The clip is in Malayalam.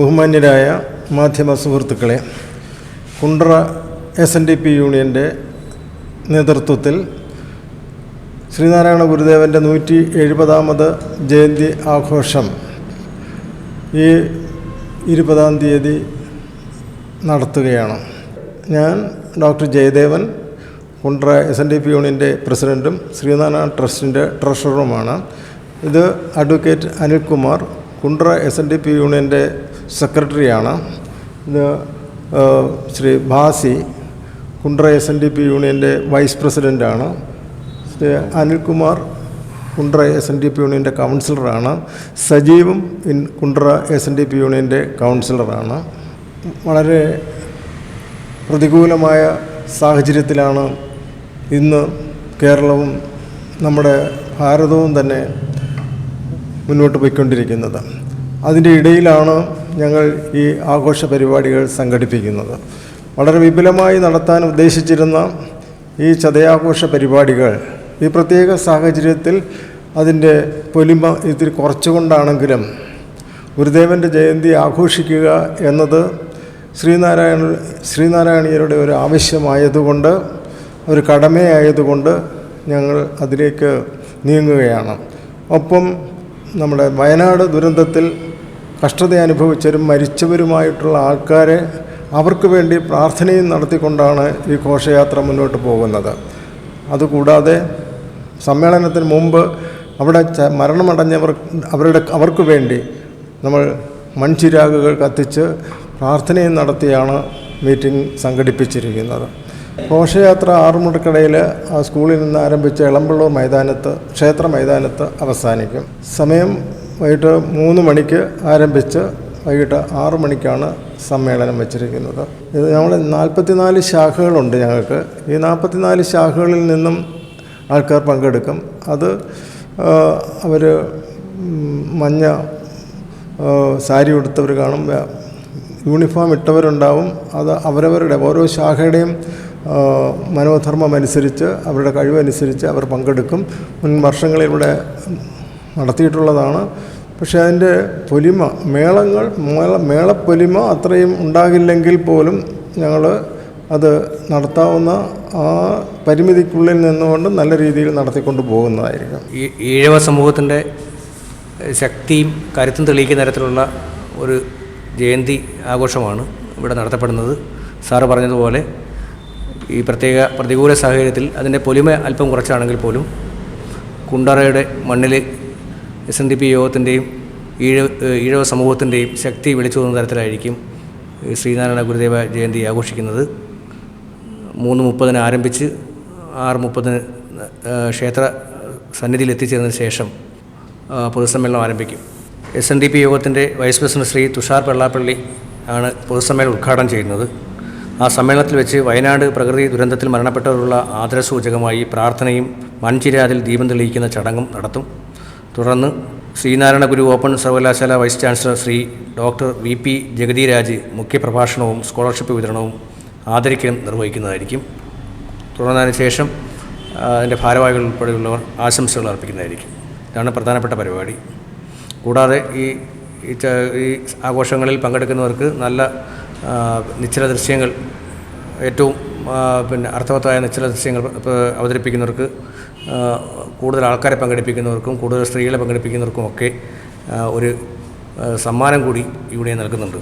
ബഹുമാന്യരായ മാധ്യമ സുഹൃത്തുക്കളെ Kundara S N D P യൂണിയന്റെ നേതൃത്വത്തിൽ ശ്രീനാരായണ ഗുരുദേവന്റെ നൂറ്റി എഴുപതാമത് ജയന്തി ആഘോഷം ഈ ഇരുപതാം തീയതി നടത്തുകയാണ്. ഞാൻ doctor Jayadevan Kundara S N D P യൂണിയന്റെ പ്രസിഡന്റും ശ്രീനാരായണ ട്രസ്റ്റിന്റെ ട്രഷററുമാണ്. ഇത് advocate Anilkumar Kundara S N D P യൂണിയന്റെ സെക്രട്ടറിയാണ്. ഇത് Shri Bhasi Kundara S N D P യൂണിയന്റെ വൈസ് പ്രസിഡന്റാണ് Shri Anilkumar Kundara S N D P യൂണിയന്റെ കൗൺസിലറാണ്. സജീവും in Kundara S N D P യൂണിയന്റെ കൗൺസിലറാണ്. വളരെ പ്രതികൂലമായ സാഹചര്യത്തിലാണ് ഇന്ന് കേരളവും നമ്മുടെ ഭാരതവും തന്നെ മുന്നോട്ട് പോയിക്കൊണ്ടിരിക്കുന്നത്. അതിന്റെ ഇടയിലാണ് ഞങ്ങൾ ഈ ആഘോഷ പരിപാടികൾ സംഘടിപ്പിക്കുന്നത്. വളരെ വിപുലമായി നടത്താൻ ഉദ്ദേശിച്ചിരുന്ന ഈ ചതയാഘോഷ പരിപാടികൾ ഈ പ്രത്യേക സാഹചര്യത്തിൽ അതിന്റെ പൊലിമ ഇത്തിരി കുറച്ചുകൊണ്ടാണെങ്കിലും ഗുരുദേവന്റെ ജയന്തി ആഘോഷിക്കുക എന്നത് ശ്രീനാരായണ ശ്രീനാരായണീയരുടെ ഒരു ആവശ്യമായതുകൊണ്ട് ഒരു കടമയായതുകൊണ്ട് ഞങ്ങൾ അതിലേക്ക് നീങ്ങുകയാണ്. ഒപ്പം നമ്മുടെ വയനാട് ദുരന്തത്തിൽ കഷ്ടത അനുഭവിച്ചവരും മരിച്ചവരുമായിട്ടുള്ള ആൾക്കാരെ അവർക്ക് വേണ്ടി പ്രാർത്ഥനയും നടത്തിക്കൊണ്ടാണ് ഈ ഘോഷയാത്ര മുന്നോട്ട് പോകുന്നത്. അതുകൂടാതെ സമ്മേളനത്തിന് മുമ്പ് അവിടെ മരണമടഞ്ഞവർ അവരുടെ അവർക്ക് വേണ്ടി നമ്മൾ മൺചിരാകുകൾ കത്തിച്ച് പ്രാർത്ഥനയും നടത്തിയാണ് മീറ്റിംഗ് സംഘടിപ്പിച്ചിരിക്കുന്നത്. ഘോഷയാത്ര ആറുമുടക്കടയിൽ സ്കൂളിൽ നിന്ന് ആരംഭിച്ച ഇളമ്പള്ളൂർ മൈതാനത്ത് ക്ഷേത്ര മൈതാനത്ത് അവസാനിക്കും. സമയം വൈകിട്ട് മൂന്ന് മണിക്ക് ആരംഭിച്ച് വൈകിട്ട് ആറു മണിക്കാണ് സമ്മേളനം വച്ചിരിക്കുന്നത്. ഇത് നമ്മൾ നാൽപ്പത്തിനാല് ശാഖകളുണ്ട് ഞങ്ങൾക്ക്. ഈ നാൽപ്പത്തിനാല് ശാഖകളിൽ നിന്നും ആൾക്കാർ പങ്കെടുക്കും. അത് അവർ മഞ്ഞ സാരി ഉടുത്തവർ കാണും. യൂണിഫോം ഇട്ടവരുണ്ടാവും. അത് അവരവരുടെ ഓരോ ശാഖയുടെയും മനോധർമ്മം അനുസരിച്ച് അവരുടെ കഴിവനുസരിച്ച് അവർ പങ്കെടുക്കും. മുൻ വർഷങ്ങളിൽ ഇവിടെ നടത്തിയിട്ടുള്ളതാണ്. പക്ഷേ അതിന്റെ പൊലിമ മേളങ്ങൾ മേള മേളപ്പൊലിമ അത്രയും ഉണ്ടാകില്ലെങ്കിൽ പോലും ഞങ്ങൾ അത് നടത്താവുന്ന ആ പരിമിതിക്കുള്ളിൽ നിന്നുകൊണ്ട് നല്ല രീതിയിൽ നടത്തിക്കൊണ്ട് പോകുന്നതായിരിക്കും. ഈ ഈഴവ സമൂഹത്തിന്റെ ശക്തിയും കരുത്തും തെളിയിക്കുന്ന തരത്തിലുള്ള ഒരു ജയന്തി ആഘോഷമാണ് ഇവിടെ നടത്തപ്പെടുന്നത്. സാറ് പറഞ്ഞതുപോലെ ഈ പ്രത്യേക പ്രതികൂല സാഹചര്യത്തിൽ അതിന്റെ പൊലിമ അല്പം കുറച്ചാണെങ്കിൽ പോലും കുണ്ടറയുടെ മണ്ണിൽ എസ് എൻ ഡി പി യോഗത്തിന്റെയും ഈഴവ ഈഴവ സമൂഹത്തിന്റെയും ശക്തി വിളിച്ചു തോന്നുന്ന തരത്തിലായിരിക്കും ശ്രീനാരായണ ഗുരുദേവ ജയന്തി ആഘോഷിക്കുന്നത്. മൂന്ന് മുപ്പതിന് ആരംഭിച്ച് ആറ് മുപ്പതിന് ക്ഷേത്ര സന്നിധിയിൽ എത്തിച്ചേർന്നതിന് ശേഷം പൊതുസമ്മേളനം ആരംഭിക്കും. എസ് എൻ ഡി പി യോഗത്തിന്റെ വൈസ് പ്രസിഡന്റ് ശ്രീ തുഷാർ വെള്ളാപ്പള്ളി ആണ് പൊതുസമ്മേളനം ഉദ്ഘാടനം ചെയ്യുന്നത്. ആ സമ്മേളനത്തിൽ വെച്ച് വയനാട് പ്രകൃതി ദുരന്തത്തിൽ മരണപ്പെട്ടവരുള്ള ആദരസൂചകമായി പ്രാർത്ഥനയും മൺചിരാതിൽ ദീപം തെളിയിക്കുന്ന ചടങ്ങും നടത്തും. തുടർന്ന് ശ്രീനാരായണ ഗുരു ഓപ്പൺ സർവകലാശാല vice chancellor Shri doctor V P Jagathiraj മുഖ്യപ്രഭാഷണവും scholarship വിതരണവും ആദരിക്കലും നിർവഹിക്കുന്നതായിരിക്കും. തുടർന്നതിന് ശേഷം അതിന്റെ ഭാരവാഹികൾ ഉൾപ്പെടെയുള്ളവർ ആശംസകൾ അർപ്പിക്കുന്നതായിരിക്കും. ഇതാണ് പ്രധാനപ്പെട്ട പരിപാടി. കൂടാതെ ഈ ഈ ആഘോഷങ്ങളിൽ പങ്കെടുക്കുന്നവർക്ക് നല്ല നിശ്ചല ദൃശ്യങ്ങൾ ഏറ്റവും പിന്നെ അർത്ഥവത്തായ നിശ്ചല ദൃശ്യങ്ങൾ അവതരിപ്പിക്കുന്നവർക്ക് കൂടുതൽ ആൾക്കാരെ പങ്കെടുപ്പിക്കുന്നവർക്കും കൂടുതൽ സ്ത്രീകളെ പങ്കെടുപ്പിക്കുന്നവർക്കും ഒക്കെ ഒരു സമ്മാനം കൂടി ഇവിടെ നൽകുന്നുണ്ട്.